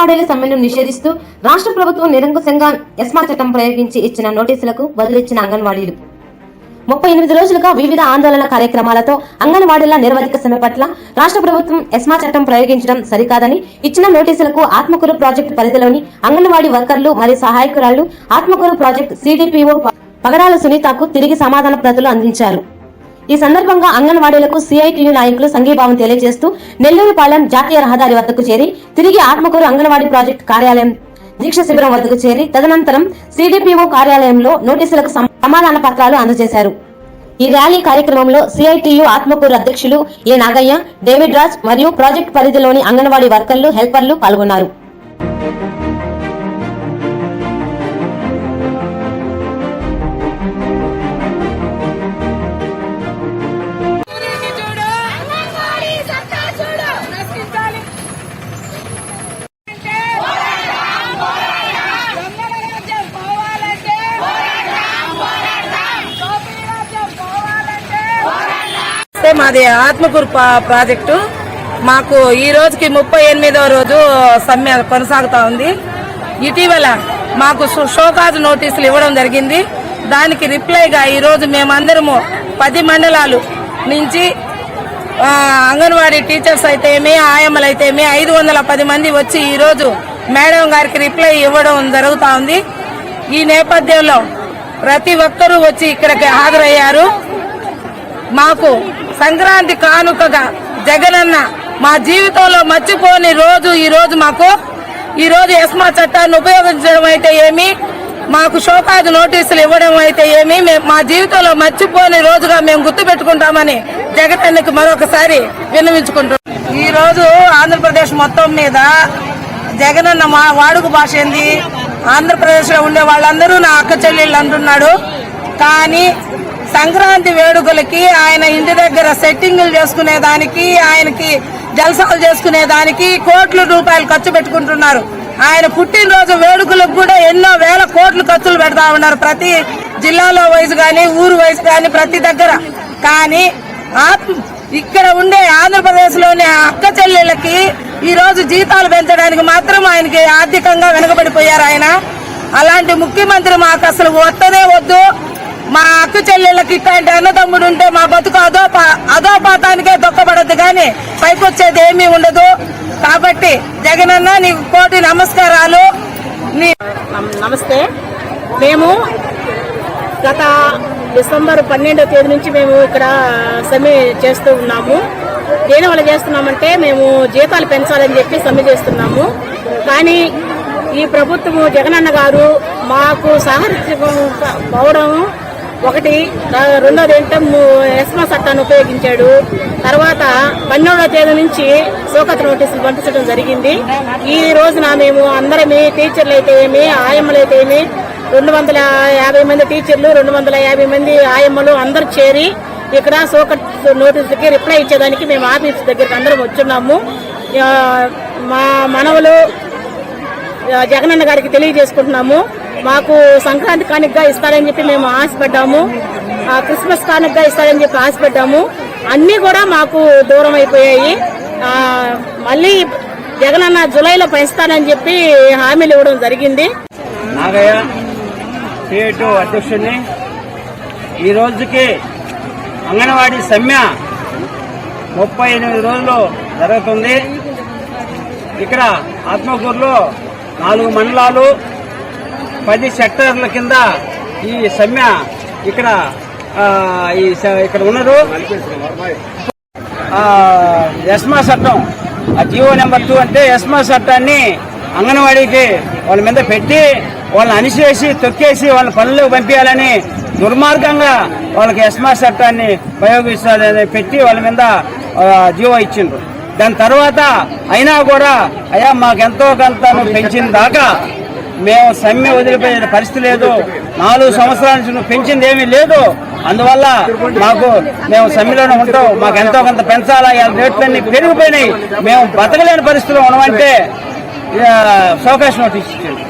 అంగన్వాడీల సమ్మెను నిషేధిస్తూ రాష్ట్ర ప్రభుత్వం నిరంకుశంగా ఎస్మా చట్టం ప్రయోగించి ఇచ్చిన నోటీసులకు బదులిచ్చిన అంగన్వాడీలు. ముప్పై ఎనిమిది రోజులుగా వివిధ ఆందోళన కార్యక్రమాలతో అంగన్వాడీల నిరవధిక సమ్మె పట్ల రాష్ట్ర ప్రభుత్వం ఎస్మా చట్టం ప్రయోగించడం సరికాదని ఇచ్చిన నోటీసులకు ఆత్మకూరు ప్రాజెక్టు పరిధిలోని అంగన్వాడీ వర్కర్లు మరియు సహాయకురాళ్ళు ఆత్మకూరు ప్రాజెక్టు సిడిపిఓ పగడాల సునీతకు తిరిగి సమాధాన ప్రతులు అందించారు. ఈ సందర్భంగా అంగన్వాడీలకు సిఐటియు నాయకులు సంఘీభావం తెలియజేస్తూ నెల్లూరుపాలెం జాతీయ రహదారి వద్దకు చేరి తిరిగి ఆత్మకూరు అంగన్వాడీ ప్రాజెక్టు కార్యాలయం దీక్ష శిబిరం వద్దకు చేరి తదనంతరం సిడిపిఓ కార్యాలయంలో నోటీసులకు సమాధాన పత్రాలు అందజేశారు. ఈ ర్యాలీ కార్యక్రమంలో సిఐటియు ఆత్మకూరు అధ్యక్షులు ఏ నాగయ్య డేవిడ్ రాజ్ మరియు ప్రాజెక్టు పరిధిలోని అంగన్వాడీ వర్కర్లు హెల్పర్లు పాల్గొన్నారు. అంటే మాది ఆత్మకూరు పా- ప్రాజెక్టు. మాకు ఈ రోజుకి ముప్పై ఎనిమిదవ రోజు సమ్మె కొనసాగుతా ఉంది. ఇటీవల మాకు షో- షోకాజ్ నోటీసులు ఇవ్వడం జరిగింది. దానికి రిప్లైగా ఈరోజు మేమందరము పది మండలాలు నుంచి అంగన్వాడీ టీచర్స్ అయితేమి ఆయమ్మలు అయితేమి ఐదు వందల పది మంది వచ్చి ఈరోజు మేడం గారికి రిప్లై ఇవ్వడం జరుగుతూ ఉంది. ఈ నేపథ్యంలో ప్రతి ఒక్కరూ వచ్చి ఇక్కడికి హాజరయ్యారు. మాకు సంక్రాంతి కానుకగా జగనన్న మా జీవితంలో మర్చిపోని రోజు ఈ రోజు మాకు. ఈ రోజు ఎస్మా చట్టాన్ని ఉపయోగించడం అయితే ఏమి? మాకు షోకాజు నోటీసులు ఇవ్వడం అయితే ఏమి? మా జీవితంలో మర్చిపోని రోజుగా మేము గుర్తు పెట్టుకుంటామని జగనన్నకి మరొకసారి విన్నవించుకుంటున్నాం. ఈ రోజు ఆంధ్రప్రదేశ్ మొత్తం మీద జగనన్న మా వాడుక భాష ఏంది? ఆంధ్రప్రదేశ్లో ఉండే వాళ్ళందరూ నా అక్క చెల్లెళ్ళు అంటున్నాడు. కానీ సంక్రాంతి వేడుకలకి ఆయన ఇంటి దగ్గర సెట్టింగులు చేసుకునే దానికి ఆయనకి జల్సాలు చేసుకునే దానికి కోట్ల రూపాయలు ఖర్చు పెట్టుకుంటున్నారు. ఆయన పుట్టినరోజు వేడుకలకు కూడా ఎన్నో వేల కోట్లు ఖర్చులు పెడతా ఉన్నారు ప్రతి జిల్లాలో వయసు కానీ ఊరు వయసు కానీ ప్రతి దగ్గర. కానీ ఇక్కడ ఉండే ఆంధ్రప్రదేశ్లోని అక్క చెల్లెళ్ళకి ఈ రోజు జీతాలు పెంచడానికి మాత్రం ఆయనకి ఆర్థికంగా వెనుకబడిపోయారు ఆయన. అలాంటి ముఖ్యమంత్రి మాకు అసలు వద్దనే వద్దు. మా అక్క చెల్లెళ్ళకి ఇట్లాంటి అన్నదమ్ముడు ఉంటే మా బతుకు అదో అధోపాతానికే దొక్కబడద్దు కానీ పైకొచ్చేది ఏమీ ఉండదు. కాబట్టి జగనన్న నీకు కోటి నమస్కారాలు. నీ నమస్తే. మేము గత డిసెంబర్ పన్నెండవ తేదీ నుంచి మేము ఇక్కడ సమ్మె చేస్తూ ఉన్నాము. దేనివల్ల చేస్తున్నామంటే మేము జీతాలు పెంచాలని చెప్పి సమ్మె చేస్తున్నాము. కానీ ఈ ప్రభుత్వము జగనన్న గారు మాకు సహకరించకపోవడం ఒకటి రెండోది ఏంటంటే ఎస్మా చట్టాన్ని ఉపయోగించాడు. తర్వాత పన్నెండవ తేదీ నుంచి సోకత నోటీసులు పంపించడం జరిగింది. ఈ రోజున మేము అందరమే టీచర్లు అయితే ఏమి ఆయమ్మలు అయితే ఏమి రెండు వందల యాభై మంది టీచర్లు రెండు వందల యాభై మంది ఆయమ్మలు అందరు చేరి ఇక్కడ సోకట్ నోటీసులకి రిప్లై ఇచ్చేదానికి మేము ఆఫీస్ దగ్గరికి అందరం వచ్చున్నాము. మా మనవలు జగనన్న గారికి తెలియజేసుకుంటున్నాము. మాకు సంక్రాంతి కానుకగా ఇస్తారని చెప్పి మేము ఆశపడ్డాము. ఆ, క్రిస్మస్ కానుకగా ఇస్తారని చెప్పి ఆశపడ్డాము. అన్నీ కూడా మాకు దూరం అయిపోయాయి. మళ్ళీ జగనన్న జులైలో పెంచుతానని చెప్పి హామీలు ఇవ్వడం జరిగింది. నాగయ్య సిఐటు అధ్యక్షుడిని ఈ రోజుకి అంగన్వాడీ సమ్మె ముప్పై ఎనిమిది రోజులు జరుగుతుంది. ఇక్కడ ఆత్మకూరులో నాలుగు మండలాలు పది సెక్టర్ల కింద ఈ సమ్మె ఇక్కడ ఈ స- ఇక్కడ ఉన్నారు ఎస్మా చట్టం. ఆ జియో నెంబర్ టూ అంటే ఎస్మా చట్టాన్ని అంగన్వాడీకి వాళ్ళ మీద పెట్టి వాళ్ళని అణిచేసి తొక్కేసి వాళ్ళ పనులు పంపించాలని దుర్మార్గంగా వాళ్ళకి ఎస్మా చట్టాన్ని ఉపయోగిస్తారని పెట్టి వాళ్ళ మీద జీవో ఇచ్చిండ్రు. దాని తర్వాత అయినా కూడా అయ్యా మాకెంతో కొంత పెంచిన దాకా మేము సమ్మె వదిలిపోయే పరిస్థితి లేదు. నాలుగు సంవత్సరాల నుంచి నువ్వు పెంచింది ఏమీ లేదు. అందువల్ల మాకు మేము సమ్మెలోనే ఉంటాం. మాకు ఎంతో కొంత పెంచాలా? రేట్లన్నీ పెరిగిపోయినాయి. మేము బతకలేని పరిస్థితిలో ఉన్నామంటే ఇక, సవకాశం నోటీస్ ఇచ్చింది